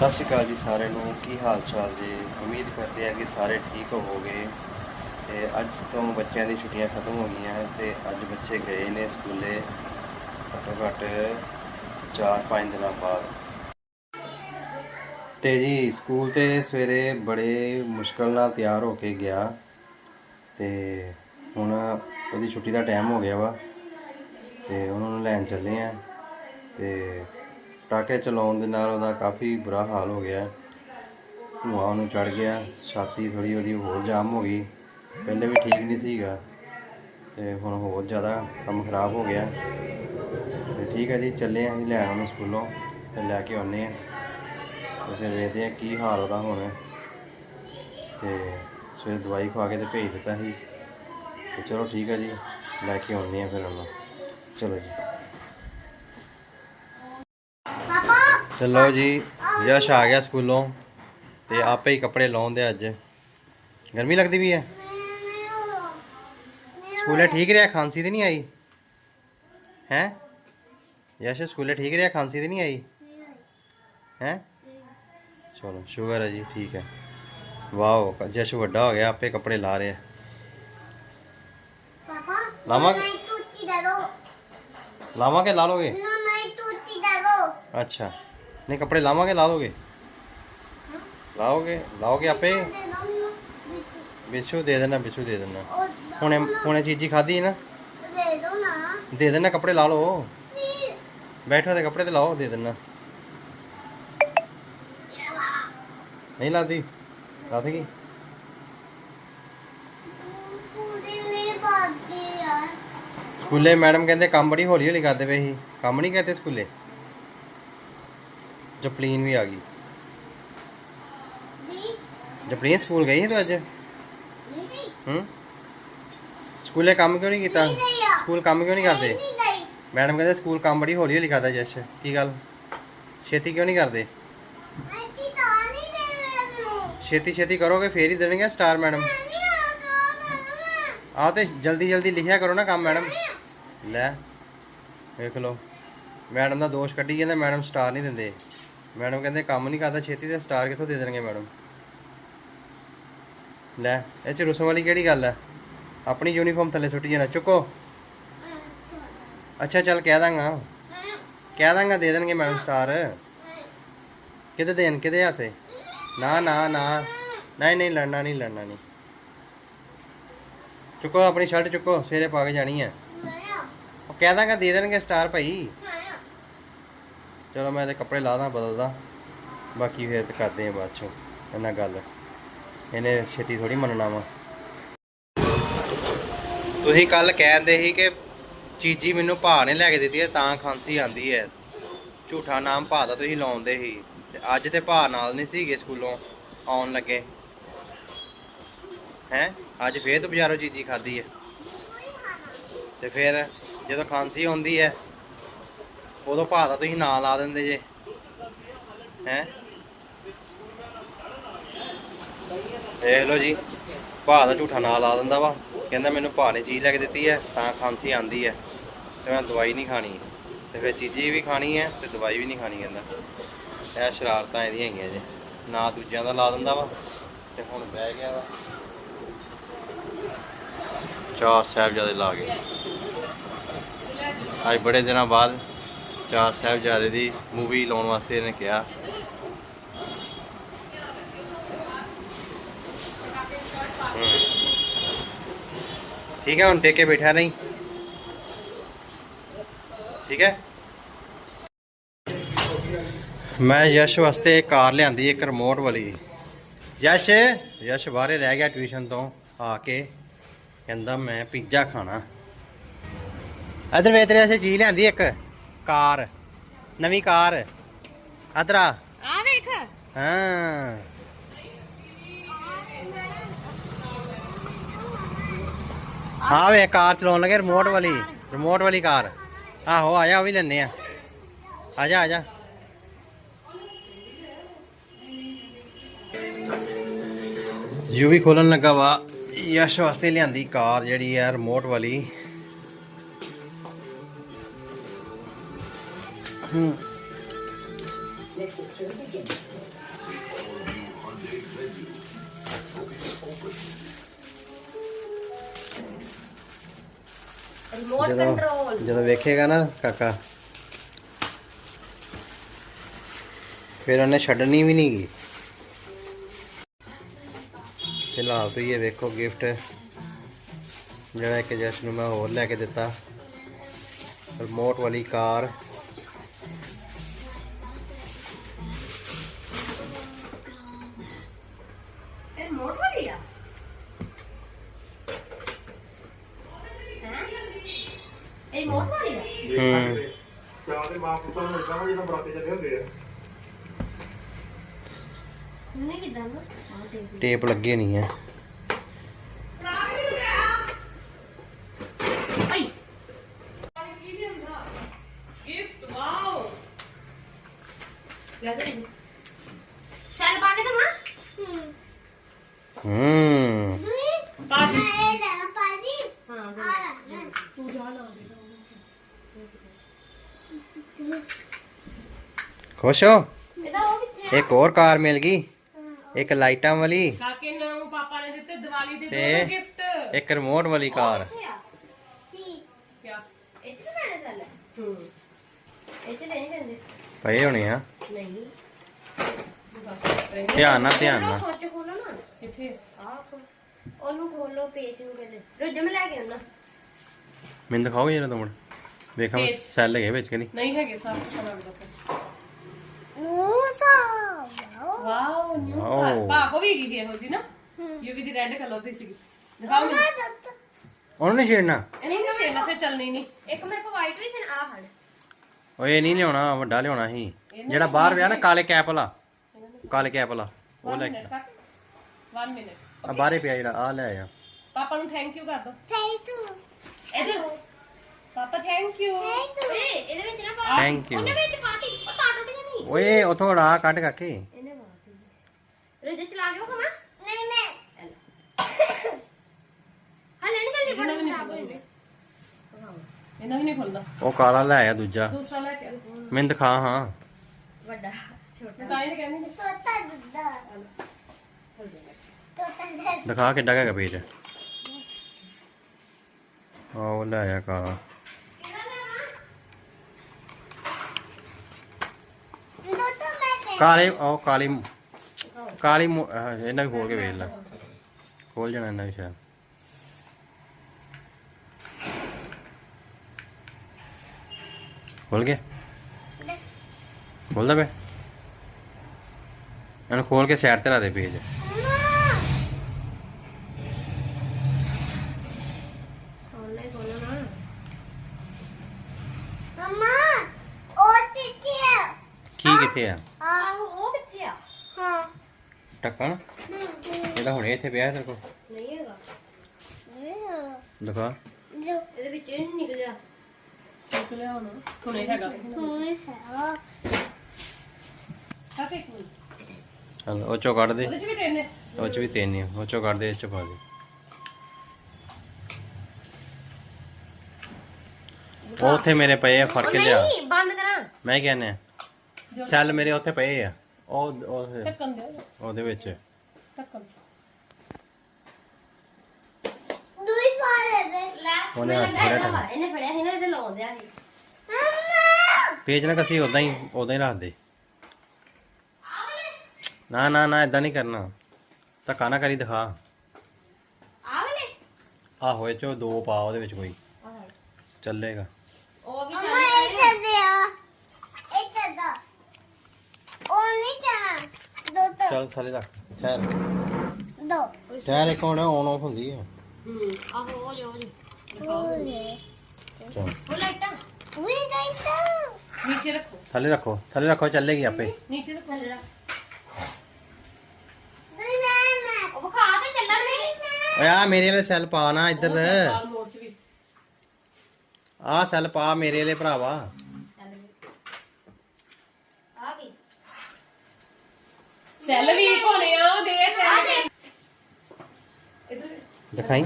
ਸਤਿ ਸ਼੍ਰੀ ਅਕਾਲ ਜੀ ਸਾਰਿਆਂ ਨੂੰ। ਕੀ ਹਾਲ ਚਾਲ ਜੀ? ਉਮੀਦ ਕਰਦੇ ਆ ਕਿ ਸਾਰੇ ਠੀਕ ਹੋਵੋਗੇ। ਤੇ ਅੱਜ ਤੋਂ ਬੱਚਿਆਂ ਦੀ ਛੁੱਟੀਆਂ ਖਤਮ ਹੋ ਗਈਆਂ ਹੈ ਤੇ ਅੱਜ ਬੱਚੇ ਗਏ ਨੇ ਸਕੂਲੇ। ਘੱਟੋ ਘੱਟ 4-5 ਦਿਨਾਂ ਬਾਅਦ। ਤੇ ਜੀ ਸਕੂਲ ਤੇ ਸਵੇਰੇ ਬੜੇ ਮੁਸ਼ਕਲ ਨਾਲ ਤਿਆਰ ਹੋ ਕੇ ਗਿਆ। ਤੇ ਹੁਣ ਉਹਦੀ ਛੁੱਟੀ ਦਾ ਟਾਈਮ ਹੋ ਗਿਆ ਵਾ। ਤੇ ਉਹਨਾਂ ਨੂੰ ਲੈਣ ਚੱਲੇ ਆ ਤੇ ਪਟਾਕੇ ਚਲਾਉਣ ਦੇ ਨਾਲ ਉਹਦਾ ਕਾਫੀ ਬੁਰਾ ਹਾਲ ਹੋ ਗਿਆ। ਧੂਆਂ ਉਹਨੂੰ ਚੜ ਗਿਆ, ਛਾਤੀ ਥੋੜੀ ਉਹਦੀ ਹੋਰ ਜਾਮ ਹੋ ਗਈ। ਪਹਿਲੇ ਵੀ ਠੀਕ ਨਹੀਂ ਸੀਗਾ ਤੇ ਹੁਣ ਹੋਰ ਜ਼ਿਆਦਾ ਕੰਮ ਖਰਾਬ ਹੋ ਗਿਆ। ਤੇ ਠੀਕ ਹੈ ਜੀ, ਚੱਲੇ ਆਂ ਅਸੀਂ ਲੈਣ ਉਹਨੂੰ ਸਕੂਲੋਂ ਤੇ ਲੈ ਕੇ ਆਉਨੇ ਆ। ਤੇ ਫਿਰ ਵੇਖਦੇ ਆ ਕੀ ਹਾਲ ਉਹਦਾ ਹੁਣ। ਤੇ ਸਵੇਰ ਦਵਾਈ ਖਵਾ ਕੇ ਤੇ ਭੇਜ ਦਿੱਤਾ ਸੀ। ਤੇ ਚਲੋ ਠੀਕ ਹੈ ਜੀ, ਲੈ ਕੇ ਆਉਨੇ ਆ ਫਿਰ ਉਹਨੂੰ। ਚਲੋ ਜੀ। ਚਲੋ ਜੀ ਯਸ਼ ਆ ਗਿਆ ਸਕੂਲੋਂ ਤੇ ਆਪੇ ਹੀ ਕੱਪੜੇ ਲਾਉਂਦੇ ਅੱਜ। ਗਰਮੀ ਲੱਗਦੀ ਵੀ ਹੈ? ਸਕੂਲੇ ਠੀਕ ਰਿਹਾ? ਖਾਂਸੀ ਤੇ ਨਹੀਂ ਆਈ? ਹੈ? ਯਸ਼ ਸਕੂਲੇ ਠੀਕ ਰਿਹਾ? ਖਾਂਸੀ ਤੇ ਨਹੀਂ ਆਈ? ਹੈ? ਚਲੋ ਸ਼ੁਗਰ ਹੈ ਜੀ ਠੀਕ ਹੈ। ਵਾਓ ਜਸ਼ ਵੱਡਾ ਹੋ ਗਿਆ ਆਪੇ ਕੱਪੜੇ ਲਾ ਰਿਹਾ। ਪਾਪਾ ਲਾਵਾਂ- ਲਾਵਾਂਗੇ ਲਾ ਲੋਗੇ? ਨਹੀਂ ਅੱਛਾ। ਨਹੀਂ ਕੱਪੜੇ ਲਾਵਾਂਗੇ ਲਾ ਦੋਗੇ? ਲਾਓਗੇ? ਲਾਓਗੇ ਆਪੇ? ਬਿਸ਼ੂ ਦੇ ਦੇਣਾ ਬਿਸ਼ੂ ਦੇ ਦੇਣਾ। ਹੁਣੇ ਹੁਣੇ ਚੀਜ਼ੀ ਖਾਧੀ ਹੈ ਨਾ? ਦੇ ਦੋ ਨਾ। ਦੇ ਦੇਣਾ ਕੱਪੜੇ ਲਾ ਲਓ। ਬੈਠੋ ਤੇ ਕੱਪੜੇ ਤੇ ਲਾਓ ਦੇ ਦੇਣਾ। ਨਹੀਂ ਲਾਦੀ। ਲਾਦੇਗੀ ਸਕੂਲੇ ਮੈਡਮ ਕਹਿੰਦੇ ਕੰਮ ਬੜੀ ਹੌਲੀ ਹੌਲੀ ਕਰਦੇ ਪਏ ਸੀ। ਕੰਮ ਨਹੀਂ ਕਰਦੇ ਸਕੂਲੇ? ਜਪਲੀਨ ਵੀ ਆ ਗਈ। ਜਪਲੀਨ ਸਕੂਲ ਗਈ ਸੀ ਤੂੰ ਅੱਜ? ਹੂੰ? ਸਕੂਲੇ ਕੰਮ ਕਿਉਂ ਨਹੀਂ ਕੀਤਾ? ਸਕੂਲ ਕੰਮ ਕਿਉਂ ਨਹੀਂ ਕਰਦੇ? ਮੈਡਮ ਕਹਿੰਦੇ ਸਕੂਲ ਕੰਮ ਬੜੀ ਹੌਲੀ ਹੌਲੀ ਕਰਦਾ ਜਸ਼। ਕੀ ਗੱਲ? ਛੇਤੀ ਕਿਉਂ ਨਹੀਂ ਕਰਦੇ? ਛੇਤੀ ਛੇਤੀ ਕਰੋਗੇ ਫੇਰ ਹੀ ਦੇਣਗੇ ਸਟਾਰ ਮੈਡਮ। ਆ ਤੇ ਜਲਦੀ ਜਲਦੀ ਲਿਖਿਆ ਕਰੋ ਨਾ ਕੰਮ ਮੈਡਮ। ਲੈ ਵੇਖ ਲਓ। ਮੈਡਮ ਦਾ ਦੋਸ਼ ਕੱਢੀ ਜਾਂਦੇ ਮੈਡਮ ਸਟਾਰ ਨਹੀਂ ਦਿੰਦੇ। ਮੈਡਮ ਕਹਿੰਦੇ ਕੰਮ ਨਹੀਂ ਕਰਦਾ, ਛੇਤੀ ਤੇ ਸਟਾਰ ਕਿੱਥੋਂ ਦੇ ਦੇਣਗੇ ਮੈਡਮ? ਲੈ, ਇਹ ਚ ਰੁਸਮ ਵਾਲੀ ਕਿਹੜੀ ਗੱਲ ਹੈ? ਆਪਣੀ ਯੂਨੀਫਾਰਮ ਥੱਲੇ ਸੁੱਟੀ ਜਾਣਾ, ਚੁੱਕੋ। ਅੱਛਾ, ਚੱਲ ਕਹਿ ਦਾਂਗਾ। ਕਹਿ ਦਾਂਗਾ, ਦੇ ਦੇਣਗੇ ਮੈਡਮ ਸਟਾਰ। ਕਿਤੇ ਦੇਣ, ਕਿਤੇ ਹੱਥੇ? ਨਾ ਨਾ ਨਾ। ਨਹੀਂ ਨਹੀਂ, ਲੜਨਾ ਨਹੀਂ ਲੜਨਾ ਨਹੀਂ। ਚੁੱਕੋ, ਆਪਣੀ ਸ਼ਰਟ ਚੁੱਕੋ ਸਵੇਰੇ ਪਾ ਕੇ ਜਾਣੀ ਹੈ। ਉਹ ਕਹਿ ਦਾਂਗਾ, ਦੇ ਦੇਣਗੇ ਸਟਾਰ ਭਾਈ। ਚਲੋ ਮੈਂ ਇਹਦੇ ਕੱਪੜੇ ਲਾ ਦਾਂ ਬਦਲਦਾ। ਬਾਕੀ ਫੇਰ ਤੇ ਕਰਦੇ ਆ ਬਾਅਦ ਚੋਂ ਇਹਨਾਂ ਗੱਲ। ਇਹਨੇ ਛੇਤੀ ਥੋੜੀ ਮੰਨਣਾ ਵਾ। ਤੁਸੀਂ ਕੱਲ ਕਹਿੰਦੇ ਸੀ ਕਿ ਚੀਜੀ ਮੈਨੂੰ ਭਾ ਨੇ ਲੈ ਕੇ ਦਿੱਤੀ ਹੈ, ਤਾਂ ਖਾਂਸੀ ਆਂਦੀ ਹੈ। ਝੂਠਾ ਨਾਮ ਭਾ ਦਾ ਤੁਸੀਂ ਲਾਉਂਦੇ ਸੀ। ਤੇ ਅੱਜ ਤੇ ਭਾ ਨਾਲ ਨਹੀਂ ਸੀਗੇ ਸਕੂਲੋਂ ਆਉਣ ਲੱਗੇ। ਹੈ? ਅੱਜ ਫੇਰ ਤੂੰ ਬਾਜ਼ਾਰੋਂ ਚੀਜੀ ਖਾਦੀ ਹੈ। ਤੇ ਫਿਰ ਜਦੋਂ ਖਾਂਸੀ ਆਉਂਦੀ ਹੈ ਉਦੋਂ ਭਾਅ ਦਾ ਤੁਸੀਂ ਨਾਂ ਲਾ ਦਿੰਦੇ ਜੇ। ਹੈ? ਦੇਖ ਲਓ ਜੀ, ਭਾਅ ਦਾ ਝੂਠਾ ਨਾਂ ਲਾ ਦਿੰਦਾ ਵਾ। ਕਹਿੰਦਾ ਮੈਨੂੰ ਭਾਅ ਨੇ ਚੀਜ਼ ਲੈ ਕੇ ਦਿੱਤੀ ਹੈ, ਤਾਂ ਖਾਂਸੀ ਆਂਦੀ ਹੈ। ਤੇ ਮੈਂ ਦਵਾਈ ਨਹੀਂ ਖਾਣੀ। ਤੇ ਫਿਰ ਚੀਜ਼ੀ ਵੀ ਖਾਣੀ ਹੈ ਤੇ ਦਵਾਈ ਵੀ ਨਹੀਂ ਖਾਣੀ ਕਹਿੰਦਾ। ਇਹ ਸ਼ਰਾਰਤਾਂ ਇਹਦੀਆਂ ਹੈਗੀਆਂ ਜੇ। ਨਾ ਦੂਜਿਆਂ ਦਾ ਲਾ ਦਿੰਦਾ ਵਾ ਤੇ ਹੁਣ ਬਹਿ ਗਿਆ ਵਾ। ਚਾਰ ਸਾਹਿਬਜ਼ਾਦੇ ਲਾ ਗਏ। ਅੱਜ ਬੜੇ ਦਿਨਾਂ ਬਾਅਦ ਚਾਰ ਸਾਹਿਬਜ਼ਾਦੇ ਦੀ ਮੂਵੀ ਲਾਉਣ ਵਾਸਤੇ ਇਹਨੇ ਕਿਹਾ। ਠੀਕ ਹੈ, ਹੁਣ ਟੇਕੇ ਬੈਠਾ ਨਹੀਂ। ਠੀਕ ਹੈ। ਮੈਂ ਯਸ਼ ਵਾਸਤੇ ਕਾਰ ਲਿਆਂਦੀ, ਇੱਕ ਰਿਮੋਟ ਵਾਲੀ। ਯਸ਼ ਯਸ਼ ਬਾਹਰੇ ਰਹਿ ਗਿਆ ਟਿਊਸ਼ਨ ਤੋਂ, ਆ ਕੇ। ਕਹਿੰਦਾ ਮੈਂ ਪੀਜ਼ਾ ਖਾਣਾ। ਇਧਰ ਵੇਖ ਤੇਰੇ ਵਾਸਤੇ ਚੀਜ਼ ਲਿਆਂਦੀ ਇੱਕ। ਕਾਰ। ਨਵੀਂ ਕਾਰ। ਇਧਰ ਆ ਆ ਵੇਖ। ਹਾਂ। ਆ ਵੇ ਕਾਰ ਚਲਾਉਣ ਲੱਗੇ ਰਿਮੋਟ ਵਾਲੀ। ਰਿਮੋਟ ਵਾਲੀ ਕਾਰ। ਆਹੋ ਆ ਜਾ ਉਹ ਵੀ ਲੈਣੇ ਆ। ਆ ਜਾ ਆ ਜਾ। ਯੂ ਵੀ ਖੋਲਣ ਲੱਗਾ ਵਾ। ਯਸ਼ ਵਾਸਤੇ ਲਿਆਂਦੀ ਕਾਰ ਜਿਹੜੀ ਹੈ ਰਿਮੋਟ ਵਾਲੀ। ਹੂੰ ਰਿਮੋਟ ਜਦੋਂ ਕੰਟਰੋਲ ਜਦੋਂ ਵੇਖੇਗਾ ਨਾ ਕਾਕਾ। ਫਿਰ ਉਹਨੇ ਛੱਡਣੀ ਵੀ ਨਹੀਂ ਗੀ। ਫਿਲਹਾਲ ਤੁਸੀਂ ਇਹ ਵੇਖੋ ਗਿਫਟ ਜਿਹੜਾ ਇੱਕ ਜਸ਼ਨ ਨੂੰ ਮੈਂ ਹੋਰ ਲੈ ਕੇ ਦਿੱਤਾ। ਰਿਮੋਟ ਵਾਲੀ ਕਾਰ। ਇਹ ਰਿਮੋਟ ਵਾਲੀ ਆ? ਹੂੰ। ਚਾਹ ਦੇ ਮਾਂ ਪੁੱਤਾਂ ਨੂੰ ਇਦਾਂ ਜਦੋਂ ਬਰਾਤੇ ਚੱਲੇ ਹੁੰਦੇ ਆ ਨਹੀਂ ਕਿਦਾਂ ਨਾ ਆਹ ਦੇਖ ਟੇਪ ਲੱਗੀ ਨਹੀਂ ਹੈ ਵਾਓ ਸੈਲ ਪਾ ਕੇ ਦਵਾਂ? ਹੂੰ। ਬਾਜੀ ਇਹ ਲੈ ਪਾਜੀ ਹਾਂ ਆ ਲੈ ਤੂੰ ਜਾ ਲਾ ਦੇ ਖੁਸ਼ ਹੋ? ਇਹਦਾ ਉਹ ਕਿੱਥੇ ਇੱਕ ਹੋਰ ਕਾਰ ਮਿਲ ਗਈ। ਇੱਕ ਲਾਈਟਾਂ ਵਾਲੀ। ਕਾਕੇ ਨੂੰ ਪਾਪਾ ਨੇ ਦਿੱਤੇ ਦੀਵਾਲੀ ਦੇ ਤੇ ਦੋ ਗਿਫਟ ਇੱਕ ਰਿਮੋਟ ਵਾਲੀ ਕਾਰ। ਕਿੱਥੇ ਆ? ਸੀ ਕਿਆ? ਇਹ ਚ ਸੈਲ? ਹੂੰ। ਪਏ ਹੋਣੇ ਆ। ਨਹੀਂ। ਧਿਆਨ ਨਾਲ ਧਿਆਨ ਨਾਲ। ਸੋਚ ਖੋਲੋ ਨਾ। ਕਿੱਥੇ ਆਹ ਉਹਨੂੰ ਖੋਲੋ ਪੇਜ ਨੂੰ ਪਹਿਲੇ। ਰੁੱਜ ਮੈਂ ਲੈ ਕੇ ਆਉਣਾ। ਮੈਨੂੰ ਦਿਖਾਓਗੇ ਜਰਾ ਮਿੰਟ ਵੇਖਾਂ. ਸੈੱਲ ਹੈਗੇ ਵਿੱਚ ਕਿ ਨਹੀਂ? ਨਹੀਂ ਹੈਗੇ ਸਭ ਲੱਗਦਾ ਵਾਓ ਨਿਊ Wow. ਕਾਰ ਭਾਗੋ ਵੀ ਗਈ ਇਹੋ ਜੀ ਨਾ? ਇਹ ਵੀ ਦੀ ਰੈੱਡ ਕਲਰ ਦੀ ਸੀਗੀ। ਦਿਖਾਓ ਮੈਨੂੰ। ਉਹਨੂੰ ਨਹੀਂ ਛੇੜਨਾ। ਨਹੀਂ ਨਹੀਂ ਛੇੜਨਾ ਫਿਰ ਚੱਲਣੀ ਨਹੀਂ। ਇੱਕ ਮੇਰੇ ਕੋਲ ਵਾਈਟ ਵੀ ਸੀ ਆ ਫੜ। ਓਏ ਨਹੀਂ ਲਿਆਉਣਾ ਵੱਡਾ ਲਿਆਉਣਾ ਸੀ। ਜਿਹੜਾ ਬਾਹਰ ਪਿਆ ਨਾ ਕਾਲੇ ਕੈਪ ਵਾਲਾ। ਕਾਲੇ ਕੈਪ ਵਾਲਾ ਉਹ ਲੈ ਕੇ 1 ਮਿੰਟ ਆ ਬਾਹਰੇ ਪਿਆ ਜਿਹੜਾ ਆ ਲੈ ਆ। ਪਾਪਾ ਨੂੰ ਥੈਂਕ ਯੂ ਕਰ ਦੋ। ਥੈਂਕ ਯੂ ਇਹਦੇ ਪਾਪਾ ਥੈਂਕ ਯੂ ਥੈਂਕ ਯੂ ਓਏ ਇਹਦੇ ਵਿੱਚ ਨਾ ਪਾ। Thank you. ਉਹਨੇ ਵਿੱਚ ਪਾਤੀ ਉਹ ਤਾਂ ਟੁੱਟ ਜਾਣੀ ਓਏ ਉਥੋਂ ੜਾ ਕੱਢ ਕਾਕੇ। ਇਹਨੇ ਰੁੱਜ ਚਲਾ ਕੇ ਖਮਾ ਨਹੀਂ ਮੈਂ। ਹਾਂ ਲੈਣੀ ਜਲਦੀ ਨਹੀਂ ਖਰਾਬ ਇਹਨਾਂ ਵੀ ਨਹੀਂ ਖੁੱਲਦਾ। ਉਹ ਕਾਲਾ ਲੈ ਆ ਦੂਜਾ। ਦੂਸਰਾ ਲੈ ਕੇ ਆਓ। ਮੈਨੂੰ ਦਿਖਾ ਹਾਂ। ਵੱਡਾ ਮੈਂ ਛੋਟਾ ਤਾਂ ਇਹ ਕਹਿੰਦੀ ਨਹੀਂ ਤੋਤਾ ਦੁੱਦਾ ਦਿਖਾ ਕਿੱਡਾ ਕੁ ਹੈਗਾ ਪੇਜ। ਉਹ ਲੈ ਆ ਕਾਲਾ। ਤੋਤਾ ਮੈਂ ਤੇ ਕਾਲੇ ਉਹ ਕਾਲੀ ਕਾਲੀ ਮੁ- ਆਹ, ਇਹਨਾਂ ਵੀ ਖੋਲ ਕੇ ਵੇਖ ਲੈ। ਖੋਲ ਜਾਣਾ ਇਹਨਾਂ ਵੀ ਸ਼ਾਇਦ। ਖੋਲ ਗਿਆ? ਖੋਲਦਾ ਬੇ ਇਹਨੂੰ ਖੋਲ ਕੇ ਸਾਈਡ ਤੇ ਲਾ ਦੇ ਪੇਜ ਕੀ ਕਿੱਥੇ ਆ? ਟੱਕਣ ਇਹਦਾ ਹੁਣੇ ਇੱਥੇ ਪਿਆ ਤੇਰੇ ਕੋਲ। ਨਹੀਂ ਹੈਗਾ। ਦਿਖਾ। ਇਹਦੇ ਵਿੱਚ ਇਹ ਨਹੀਂ ਨਿਕਲਿਆ। ਚੁੱਕ ਲਿਆ ਹੁਣ। ਹੁਣੇ ਹੈਗਾ। ਕਾਕੇ ਮਿੰਟ? ਹਲ ਉਹ ਚੋਂ ਕੱਢ ਦੇ। ਉਹਦੇ ਚ ਵੀ ਤਿੰਨ ਨੇ। ਉਹ ਚ ਵੀ ਤਿੰਨ ਹੀ ਆ, ਉਹ ਚੋਂ ਕੱਢ ਦੇ ਇਹ ਚ ਪਾ ਦੇ। ਉਹ ਉੱਥੇ ਮੇਰੇ ਪਏ ਆ ਫੜ ਉਹ ਕੇ ਲਿਆ। ਨਹੀਂ ਬੰਦ ਕਰਾਂ। ਮੈਂ ਕਹਿੰਨੇ ਆ ਸੈੱਲ ਮੇਰੇ ਉੱਥੇ ਪਏ ਆ। ਉਹ ਉਹ- ਢੱਕਣ ਦਿਓ। ਉਹਦੇ ਵਿੱਚ। ਢੱਕਣ ਦੂਈ ਪਾ ਲੈ ਦੇ। ਲੈ ਉਹਨੇ ਮੈਨੂੰ ਹੱਥ ਲੱਗਾ ਫੜਿਆ ਇਹਦਾ ਤਾਂ। ਵਾ, ਇਹਨੇ ਫੜਿਆ ਸੀ ਨਾ ਇਹਦੇ ਲਾਉਣ ਦਿਆ ਸੀ। ਮਮਾ! ਪੇਜ ਨਾ ਕਸੀ ਉਦਾਂ ਹੀ ਉਦਾਂ ਹੀ ਰੱਖ ਦੇ। ਨਾ ਨਾ ਨਾ ਇਦਾਂ ਨਹੀਂ ਕਰਨਾ। ਧੱਕਾ ਨਾ ਕਰੀ ਦਿਖਾ। ਵਾਲੇ ਆਹੋ ਇਹ ਚੋਂ ਦੋ ਪਾ ਉਹਦੇ ਵਿੱਚ ਕੋਈ। ਚੱਲੇਗਾ ਉਹ ਵੀ ਮਮਾ ਚੱਲ ਇੱਥੇ ਦੇ ਆ ਇੱਥੇ ਦਾ ਉਹ ਨਹੀਂ ਚਾਹ ਦੋ ਤੋਂ ਚੱਲ ਥੱਲੇ ਰੱਖ ਠਹਿਰ। ਦੋ। ਠਹਿਰ ਇੱਕ ਹੁਣ ਔਨ ਆਫ ਹੁੰਦੀ ਆ। ਹੂੰ ਆਹੋ ਉਹ ਜੋ ਚੱਲ। ਉਹ ਲਾਈਟਾਂ। ਵੀ ਗਈ ਤਾਂ ਨੀਚੇ ਰੱਖੋ। ਥੱਲੇ ਰੱਖੋ ਥੱਲੇ ਰੱਖੋ ਚੱਲੇਗੀ ਆਪੇ। ਨੀਚੇ ਰੱਖੋ ਚੱਲ ਰਾ ਦੂਈ ਮੈਂ ਮੈਂ ਉਹ ਵਿਖਾ ਤੇ ਚੱਲਣ ਵੀ। ਓਏ ਆ ਮੇਰੇ ਵਾਲੇ ਸੈੱਲ ਪਾ ਨਾ ਇੱਧਰ। ਲਾਲ ਮੋੜ ਚ ਵੀ। ਆ ਸੈੱਲ ਪਾ ਮੇਰੇ ਵਾਲੇ ਭਰਾਵਾ ਚੱਲ ਵੀ ਆ ਗਈ ਸੈੱਲ ਵੀ ਕੋਨੇ ਆ ਉਹ ਦੇ ਸੈੱਲ। ਦਿਖਾਈ?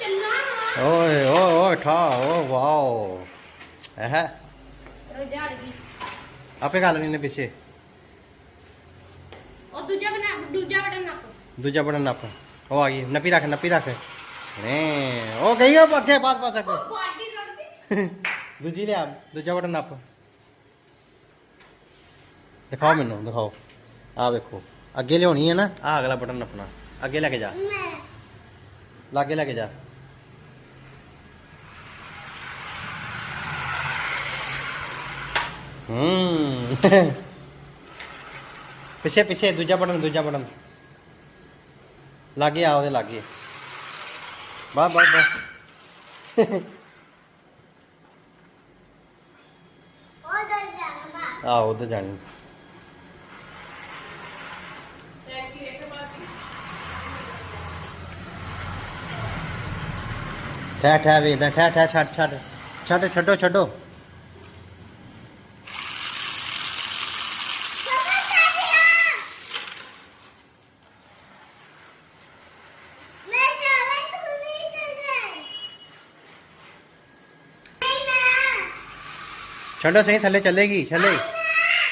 ਚੱਲਣਾ ਓਏ ਓਏ ਓਏ ਠਾ ਓ ਵਾਓ। ਇਹ ਗਈ। ਆਪੇ ਗੱਲ ਨਹੀਂ ਨੇ ਪਿੱਛੇ ਦੂਜਾ ਬਣਾ ਦੂਜਾ ਬਟਨ ਨੱਪ ਦੂਜਾ ਬਟਨ ਨੱਪ ਉਹ ਆ ਗਈ ਨੱਪੀ ਰੱਖ ਨੱਪੀ ਰੱਖ। ਨੇ ਉਹ ਗਈ ਉਹ ਅੱਗੇ ਪਾਸ ਪਾਸ ਬਾਲਟੀ ਸੁੱਟਦੀ ਦੂਜੀ ਲਿਆ ਦੂਜਾ ਬਟਨ ਨੱਪ ਦਿਖਾਓ ਮੈਨੂੰ ਦਿਖਾਓ। ਆ ਵੇਖੋ। ਅੱਗੇ ਲਿਆਉਣੀ ਹੈ ਨਾ ਆ ਅਗਲਾ ਬਟਨ ਨੱਪਣਾ ਅੱਗੇ ਲੈ ਕੇ ਜਾ। ਲਾਗੇ ਲੈ ਕੇ ਜਾ। ਹੂੰ। ਪਿੱਛੇ ਪਿੱਛੇ ਦੂਜਾ ਬਟਨ ਦੂਜਾ ਬਟਨ। ਲਾਗੇ ਆ ਉਹਦੇ ਲਾਗੇ। ਉਹ ਦਰ ਜਾਣਾ। ਆ ਉਧਰ ਜਾਣੀ। ਠਹਿ ਠਹਿ ਵੇਖਦਾ, ਠਹਿ ਠਹਿ ਛੱਡ ਛੱਡ ਛੱਡ, ਛੱਡੋ ਛੱਡੋ। ਛੱਡੋ, ਸਹੀ, ਥੱਲੇ ਚੱਲੇਗੀ, ਥੱਲੇ।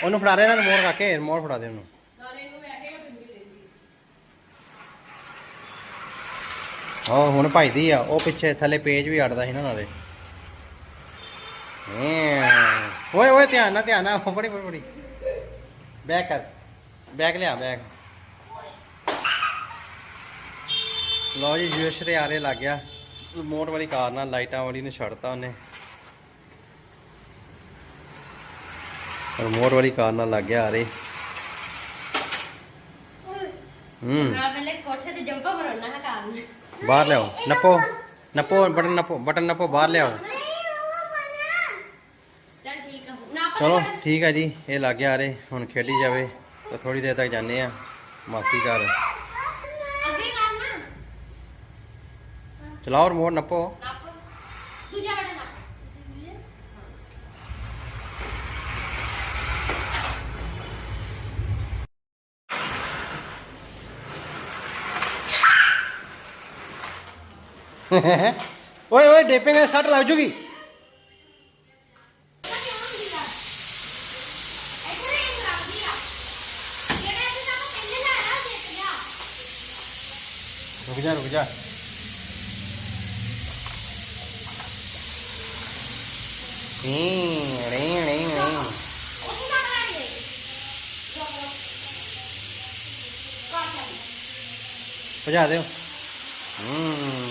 ਉਹਨੂੰ ਫੜਾ ਦੇ ਨਾ ਰਿਮੋਟ ਕਾਕੇ ਰਿਮੋਟ ਫੜਾ ਦੇ ਉਹਨੂੰ। ਉਹ ਹੁਣ ਭਜਦੀ ਆ ਉਹ ਪਿੱਛੇ ਥੱਲੇ ਪੇਜ ਵੀ ਅੜਦਾ ਸੀ ਨਾ ਨਾਲੇ। ਹੈਂ। ਓਏ ਓਏ ਧਿਆਨ ਨਾਲ ਧਿਆਨ ਨਾਲ ਬੜੀ ਬੜੀ ਬੈਕ ਕਰ ਬੈਕ ਲਿਆ ਬੈਕ। ਲਓ ਜੀ ਜੁਸ਼ ਦੇ ਆਰੇ ਲੱਗ ਗਿਆ। ਰਿਮੋਟ ਵਾਲੀ ਕਾਰ ਨਾਲ ਲਾਈਟਾਂ ਵਾਲੀ ਨੂੰ ਛੱਡਤਾ ਉਹਨੇ। ਰਿਮੋਟ ਵਾਲੀ ਕਾਰ ਨਾਲ ਲੱਗ ਗਿਆ ਆਰੇ। ਹੂੰ। ਨਾ ਪਹਿਲੇ ਕੋਠੇ ਤੇ ਜੰਪਾ ਮਰਨਾ ਹੈ ਕਾਰਨ ਬਾਹਰ ਲਿਆਓ। ਨੱਪੋ। ਨੱਪੋ ਬਟਨ ਨੱਪੋ ਬਟਨ ਨੱਪੋ ਬਾਹਰ ਲਿਆਓ। ਚੱਲ ਠੀਕ ਆ। ਜੀ। ਇਹ ਲੱਗ ਗਿਆ ਆਰੇ ਹੁਣ ਖੇਡੀ ਜਾਵੇ। ਤਾਂ ਥੋੜੀ ਦੇਰ ਤੱਕ ਜਾਂਦੇ ਆ। ਮਾਸੀ ਘਰ। ਅੱਗੇ ਕਰਨਾ। ਚਲਾਓ ਰਿਮੋਟ ਨੱਪੋ। ਓਏ ਓਏ ਡੇਪੇਗਾ ਸੱਟ ਲੱਗ ਜੂਗੀ। ਰੁਕ ਜਾ ਰੁਕ ਜਾ। ਨੀ ਨੀ ਨੀ ਨੀ। ਭਜਾ ਦਿਓ। ਹੂੰ।